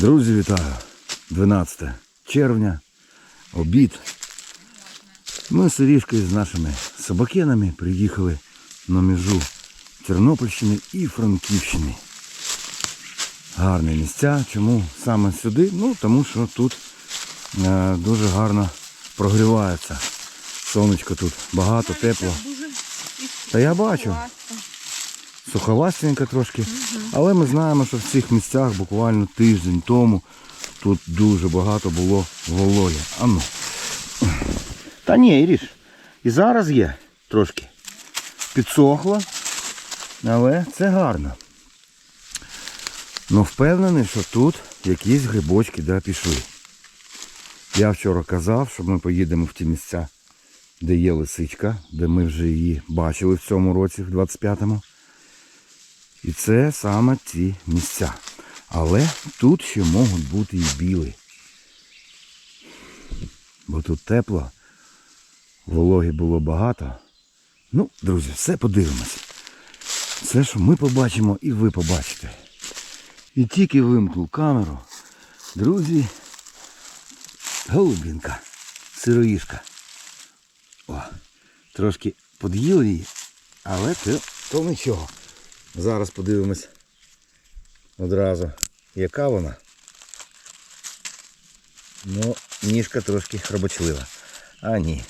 Друзі, вітаю! 12 червня, обід. Ми з Сирішкою з нашими собакенами приїхали на межу Тернопільщини і Франківщини. Гарні місця. Чому саме сюди? Ну, тому що тут е, дуже гарно прогрівається. Сонечко тут багато, тепло. Та я бачу. Суховастенько трошки. Але ми знаємо, що в цих місцях буквально тиждень тому тут дуже багато було вологи. А ну. Та ні, Іріш, і зараз є трошки. Підсохло, але це гарно. Ну впевнений, що тут якісь грибочки да, пішли. Я вчора казав, що ми поїдемо в ті місця, де є лисичка, де ми вже її бачили в цьому році, в 25-му. І це саме ці місця. Але тут ще можуть бути і біли. Бо тут тепло, вологи було багато. Ну, друзі, все подивимося. Все, що ми побачимо і ви побачите. І тільки вимкнув камеру, друзі, голубінка, сироїшка. О, трошки под'їли її, але то, то нічого. Зараз подивимось одразу, яка вона. Ну, ніжка трошки храбочлива. А ні.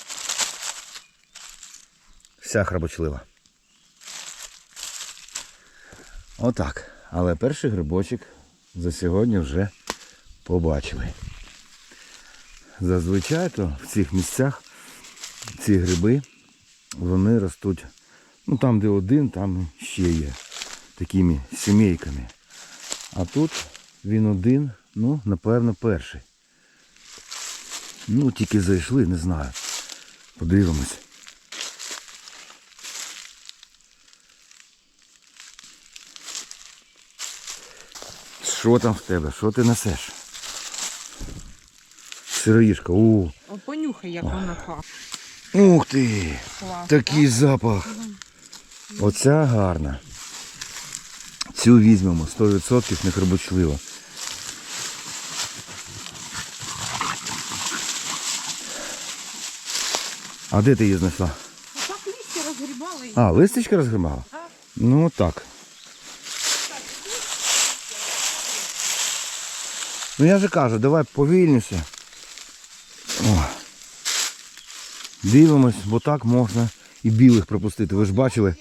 Вся храбочлива. Отак. Але перший грибочок за сьогодні вже побачили. Зазвичай то в цих місцях ці гриби вони ростуть Ну там, де один, там ще є. Такими сімейками. А тут він один, ну, напевно, перший. Ну, тільки зайшли, не знаю. Подивимось. Що там в тебе? Що ти несеш? Сироїшка, у. О, Понюхай, як вона пахне. Ух ти! Клас. Такий запах. Оця гарна. Цю візьмемо, 100% не хребочлива. А де ти її знайшла? А так листя розгрібали. і- А, листочка розгримала? Так. Ну так. Ну я же кажу, давай повільніше. О. Дивимось, бо так можна і білих пропустити. Ви ж бачили?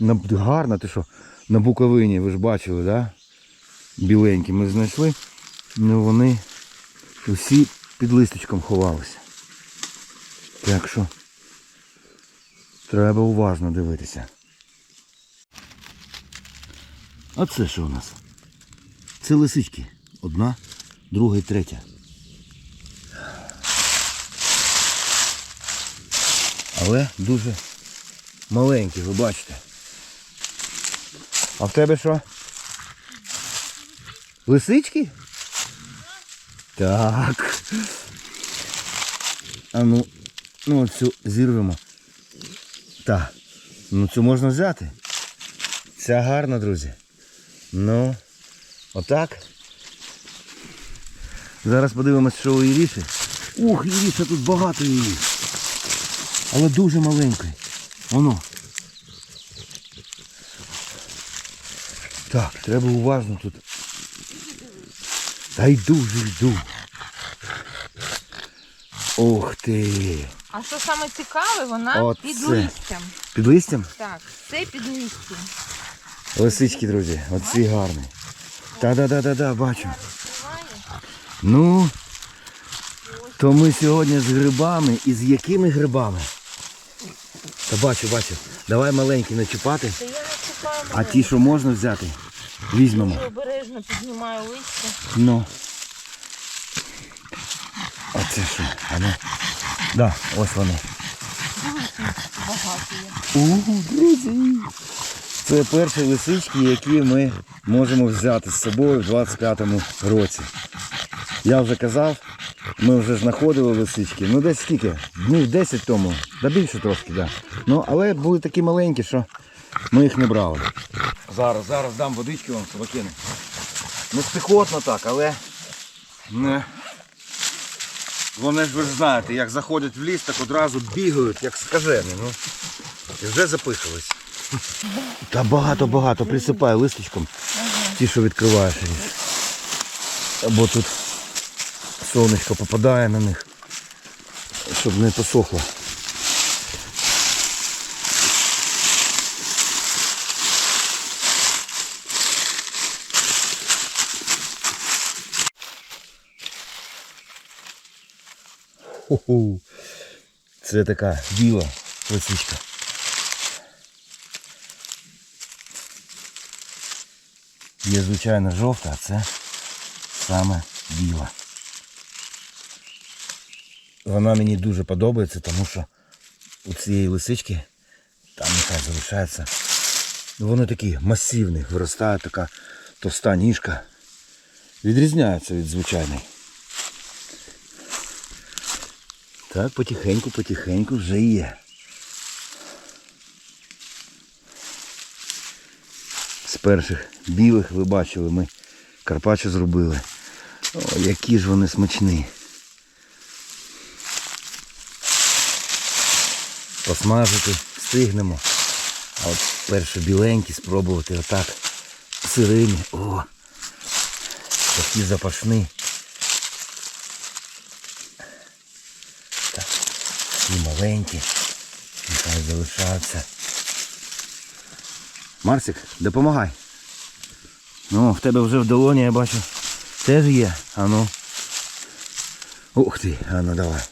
На, гарно, ти що? На Буковині, ви ж бачили, да? Біленькі ми знайшли. Ну вони усі під листочком ховалися. Так що треба уважно дивитися. А це що у нас? Це лисички. Одна, друга і третя. Але дуже маленькі, ви бачите. А в тебе що? Лисички? Так. А ну, ну цю зірвемо. Так. Ну цю можна взяти. Ця гарна, друзі. Ну, отак. Зараз подивимось, що у Іріші. Ух, Іріша, тут багато її. Але дуже маленький. Воно. Так, треба уважно тут. Та йду вже йду. Ух ти. А що саме цікаве, вона Оце. під листям. Під листям? Так, це під листям. Лисички, друзі, оці гарні. Та-да-да-да-да, бачу. Ну, то ми сьогодні з грибами і з якими грибами? Та бачу, бачу. Давай маленькі не чіпати, Та я. А ті, що можна взяти, візьмемо. Дуже обережно піднімаю листя. Ну. А це що? А ну. Да, ось вони. Багато є. У, друзі. Це перші лисички, які ми можемо взяти з собою в 25-му році. Я вже казав, ми вже знаходили лисички. Ну десь скільки? Днів 10 тому. Да більше трошки, да. Ну, але були такі маленькі, що ми їх не брали. Зараз, зараз дам водички вам, собакини. Не спекотно так, але не. Вони ж ви ж знаєте, як заходять в ліс, так одразу бігають, як скажені. Ну. І вже запихались. Та багато-багато присипає листочком. Ті, що відкриваєш. ріж. Або тут сонечко попадає на них, щоб не посохло. Ху-ху. Це така біла лисичка. Є звичайно жовта, а це саме біла. Вона мені дуже подобається, тому що у цієї лисички там нехай залишається. ну, Вони такі масивні, виростає така товста ніжка. Відрізняється від звичайної. Так, потихеньку, потихеньку вже є. З перших білих ви бачили, ми карпаччо зробили. О, які ж вони смачні. Посмажити встигнемо. А от перші біленькі спробувати отак сирими. О! Такі запашні. Такі маленькі. Нехай залишаються. Марсик, допомагай. Ну, в тебе вже в долоні, я бачу. Теж є. А ну. Ух ти, а ну давай.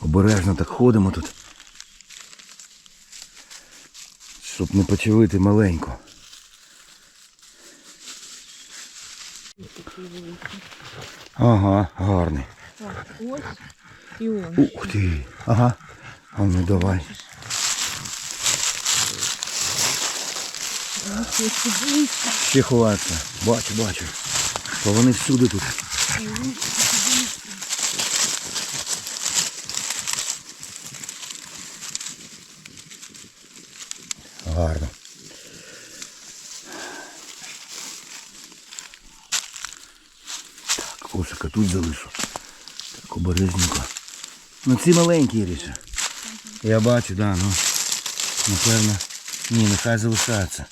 Обережно так ходимо тут. Щоб не почавити маленько. Ага, гарний. Так, ось і ось. Ух ти. Ага. А ну давай. Ще ховаються. Бачу, бачу. Бо вони всюди тут. Гарно. Кошика тут залишу. Так, обережненько. Ну ці маленькі ріше. Я бачу, да, ну. Напевно. Ні, нехай залишаються.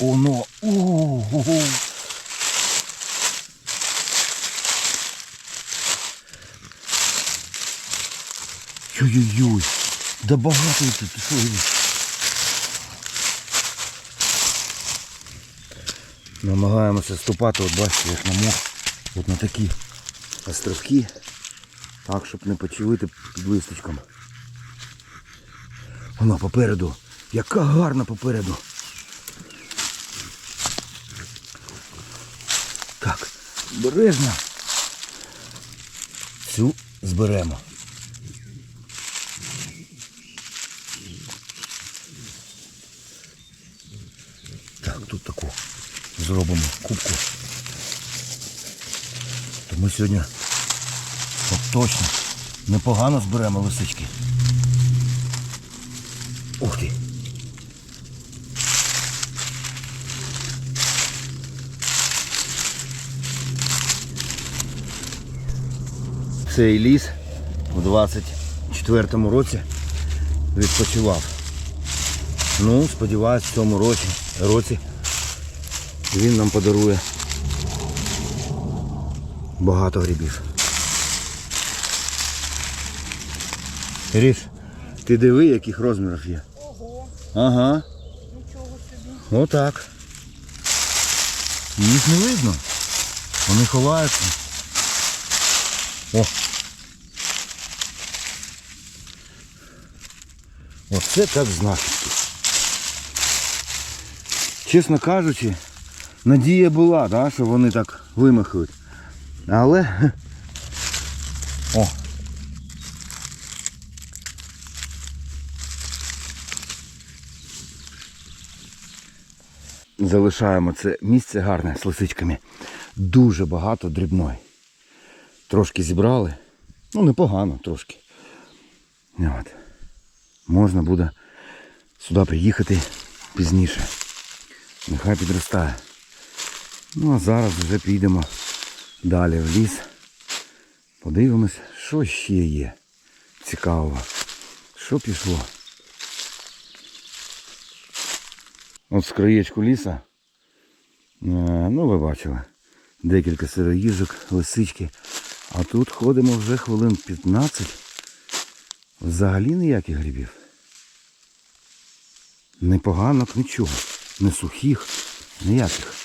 Оно. Ого. Ой-ой-ой. Да багато тут. Ти що видиш? Намагаємося ступати, от бачите, як на мох. От на такі островки. Так, щоб не почилити під листочком. Вона попереду. Яка гарна попереду. Так, обережно. Цю зберемо. Так, тут таку зробимо кубку. Ми сьогодні от точно непогано зберемо лисички. Ух ти! Цей ліс у 24-му році відпочивав. Ну, сподіваюсь, в цьому році, році він нам подарує багато грибів. Ріш, ти диви, яких розмірів є. Ого, Ага, нічого собі. отак. Їх не видно. Вони ховаються. О. Оце так знахідки. Чесно кажучи, надія була, да, що вони так вимахують. Але. О. Залишаємо це місце гарне з лисичками. Дуже багато дрібної. Трошки зібрали. Ну, непогано трошки. От. Можна буде сюди приїхати пізніше. Нехай підростає. Ну а зараз вже підемо далі в ліс. Подивимось, що ще є цікавого. Що пішло. От з краєчку ліса. е, Ну, ви бачили. Декілька сироїжок, лисички. А тут ходимо вже хвилин 15. Взагалі ніяких грибів. Не поганок нічого. Не сухих, ніяких.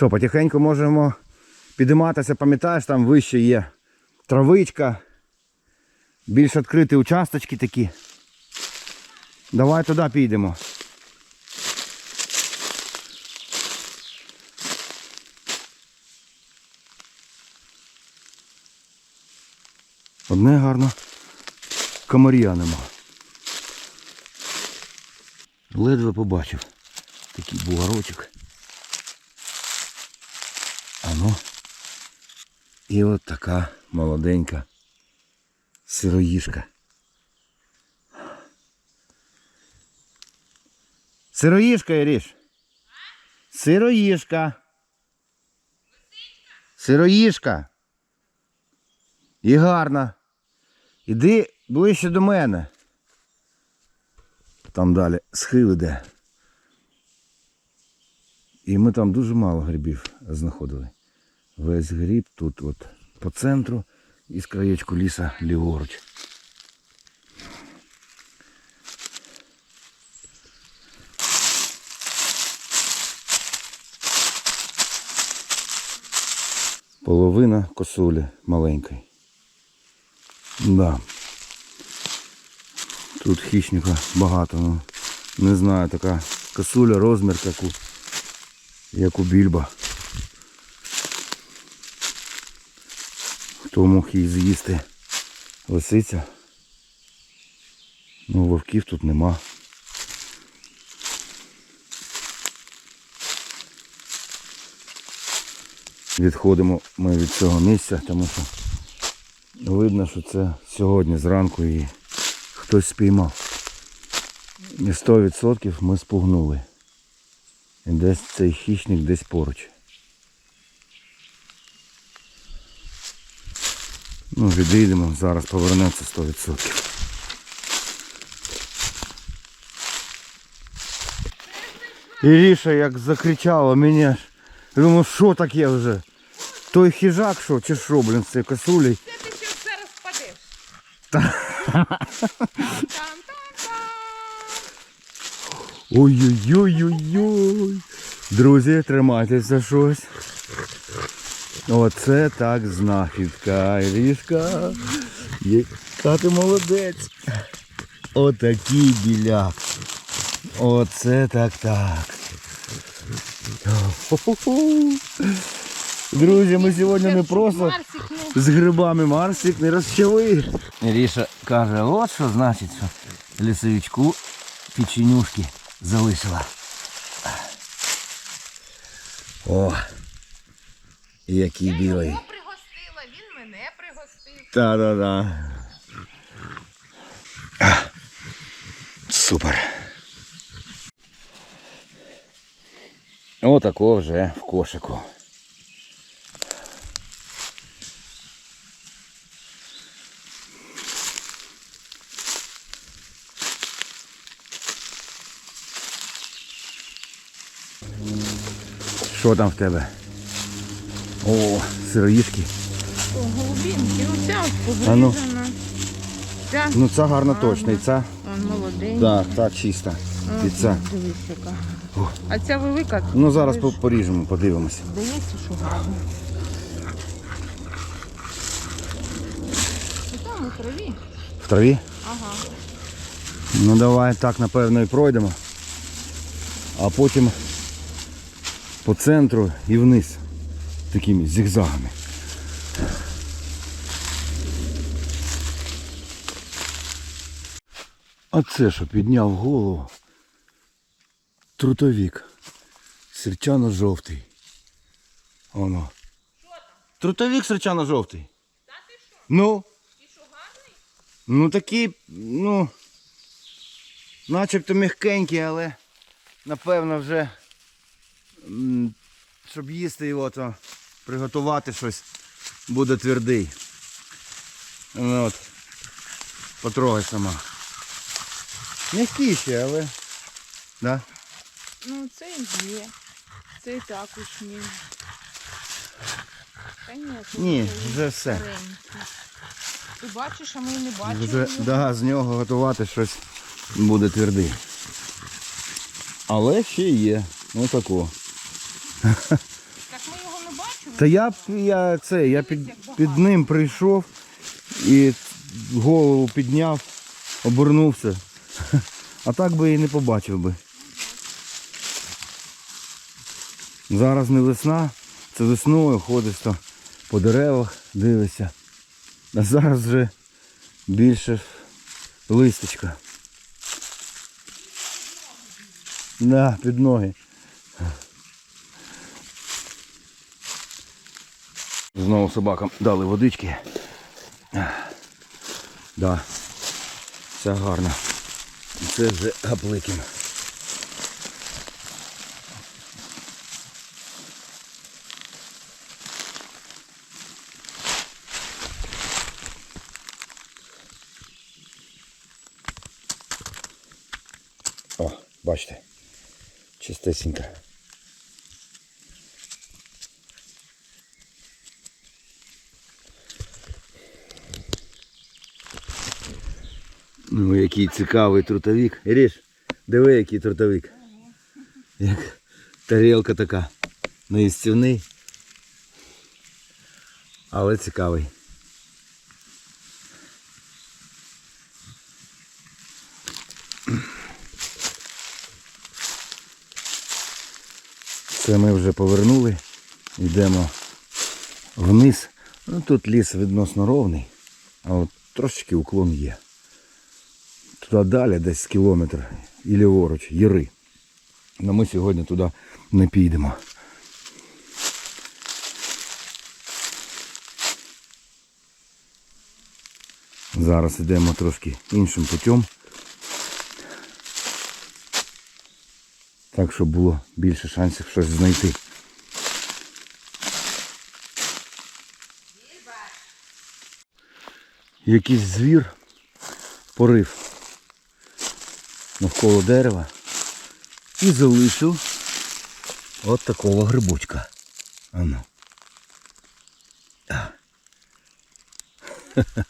Що, потихеньку можемо підійматися, пам'ятаєш, там вище є травичка, більш відкриті участочки такі. Давай туди підемо. Одне гарно комарія нема. Ледве побачив такий бугорочок. Ано. І от така молоденька сироїжка. Сироїжка, Іріш. Сироїжка. Сироїжка. І гарна. Іди ближче до мене. Там далі схил іде. І ми там дуже мало грибів знаходили. Весь гриб тут от по центру і з краєчку ліса ліворуч. Половина косулі маленької. Да. Тут хищника багато, ну не знаю, така косуля, розмір як у, як у більба. Хто мог її з'їсти? Лисиця. Ну, вовків тут нема. Відходимо ми від цього місця, тому що видно, що це сьогодні зранку і хтось спіймав. І 100% ми спугнули. І десь цей хищник десь поруч. Ну, відійдемо, зараз повернеться 100%. Іріша як закричала мені аж. Думаю, що таке вже? Той хижак що, чи що, блін, з цією косулею. Це ти ще зараз впадеш. Ой-ой-ой-ой-ой. Друзі, тримайтеся за щось. Оце так знахідка. Ірішка. Яка ти молодець. Отакий біляк. Оце так так. Хо-хо-хо. Друзі, ми сьогодні не просто з грибами Марсик не розчавив. Ріша каже, от що значить, що лісовичку печенюшки залишила. О, який білий. Його пригостила, він мене пригостив. Та-да-да. Супер. Отако вже в кошику. Що там в тебе? О, сироїшки. О, голубінки, оця от А ну. погрижена. Ця, Ну ця гарна точно, і ця. он молоденька. Так, та чиста. І ця. Дивись, яка. А ця велика, Ну зараз по- поріжемо, подивимося. здається, що гарна. І там у траві. В траві? Ага. Ну давай так напевно і пройдемо. А потім по центру і вниз. Такими зігзагами. А це що підняв голову. Трутовік. Сірчано-жовтий. Воно. Трутовик сречано жовтий. Та ти що? Ну. Ну такий, ну. Начебто м'якенький, але напевно вже. Щоб їсти його, то приготувати щось буде твердий. Ну, От. Потрогай сама. М'який ще, але. Да? Ну, це і є. Це також ні. Та ні, це Ні, вже вже все. старенький. Ти бачиш, а ми не бачимо. Вже, його. да, з нього готувати щось буде твердий. Але ще є. Ну тако. Так ми його не бачимо. Та я, я це, я під, під ним прийшов і голову підняв, обернувся. А так би і не побачив би. Зараз не весна, це весною ходиш то по деревах, дивишся. А зараз вже більше листочка. Да, під ноги. Знову собакам дали водички. Да. Все гарно. Це вже гапликін. О, бачите. Чистесенько. Ну, який цікавий трутовик. Іріш, диви, який трутовик. Як тарілка така. Неїстівний. Але цікавий. Це ми вже повернули. Йдемо вниз. Ну, тут ліс відносно ровний, а от трошечки уклон є. Туди далі десь кілометр і ліворуч, Яри. Але ми сьогодні туди не підемо. Зараз йдемо трошки іншим путем. Так, щоб було більше шансів щось знайти. Якийсь звір порив навколо дерева і залишив от такого грибочка. Ану.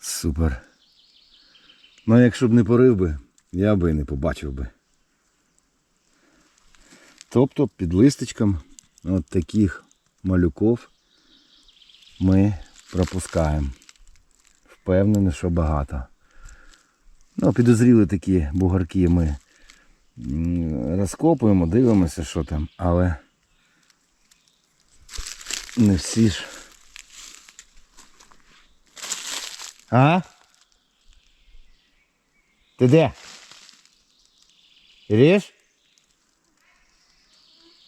Супер. Ну, якщо б не порив би, я би і не побачив би. Тобто під листочком от таких малюков ми пропускаємо. Впевнений, що багато. Ну, підозріли такі бугарки ми розкопуємо, дивимося, що там, але не всі ж. А? Ти де? Ріж?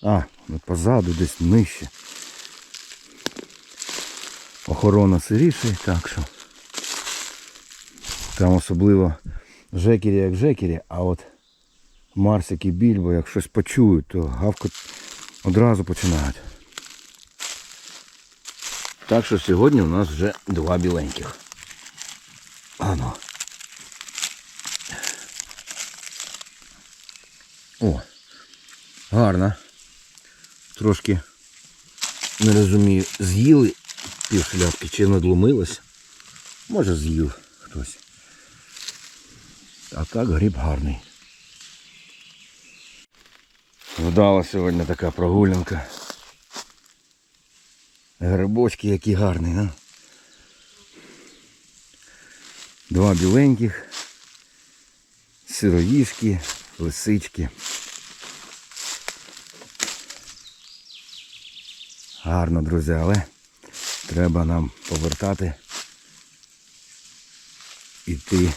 А, позаду десь нижче. Охорона сиріше, так що. Там особливо жекері як жекері, а от Марсик і Більбо, як щось почують, то гавкот одразу починають. Так що сьогодні у нас вже два біленьких. Ано. О, гарно. Трошки не розумію, з'їли пів шляпки чи надломилось. Може з'їв хтось. А так гриб гарний. Вдала сьогодні така прогулянка. Грибочки які гарні, а? Два біленьких, сироїшки, лисички. Гарно, друзі, але треба нам повертати, іти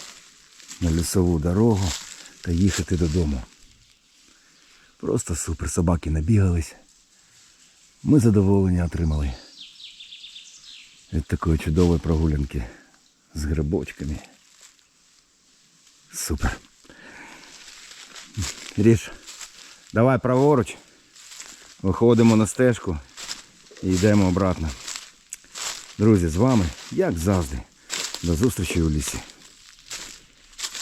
на лісову дорогу та їхати додому. Просто супер. Собаки набігались. Ми задоволення отримали від такої чудової прогулянки з грибочками. Супер. Ріш, давай праворуч. Виходимо на стежку і йдемо обратно. Друзі, з вами, як завжди, до зустрічі у лісі.